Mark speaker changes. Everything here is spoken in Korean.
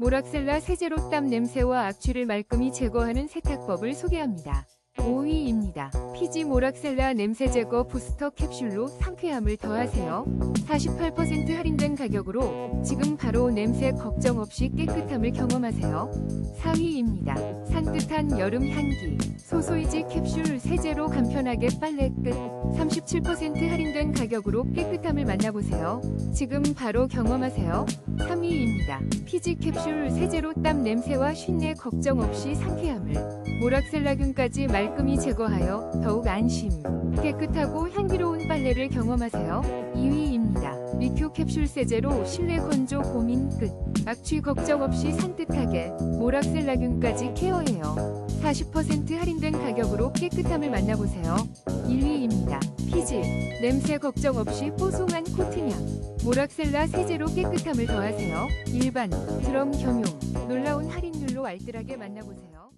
Speaker 1: 모락셀라 세제로 땀 냄새와 악취를 말끔히 제거하는 세탁법을 소개합니다. 5위입니다. 피지 모락셀라 냄새 제거 부스터 캡슐로 상쾌함을 더하세요. 48% 할인된 가격으로 지금 바로 냄새 걱정 없이 깨끗함을 경험하세요. 4위입니다. 산뜻한 여름 향기 소소이지 캡슐 세제로 간편하게 빨래 끝 37% 할인된 가격으로 깨끗함을 만나보세요. 지금 바로 경험하세요. 3위 입니다. 피지 캡슐 세제로 땀 냄새와 쉰내 걱정 없이 상쾌함을 모락셀라균까지 말끔히 제거하여 더욱 안심 깨끗하고 향기로운 빨래를 경험하세요. 2위입니다. 리큐 캡슐 세제로 실내 건조 고민 끝 악취 걱정 없이 산뜻하게 모락셀라균까지 케어해요. 40% 할인된 가격으로 깨끗함을 만나보세요. 1위입니다. 피지 냄새 걱정 없이 뽀송한 코트향 모락셀라 세제로 깨끗함을 더하세요. 일반 드럼 겸용 놀라운 할인율로 알뜰하게 만나보세요.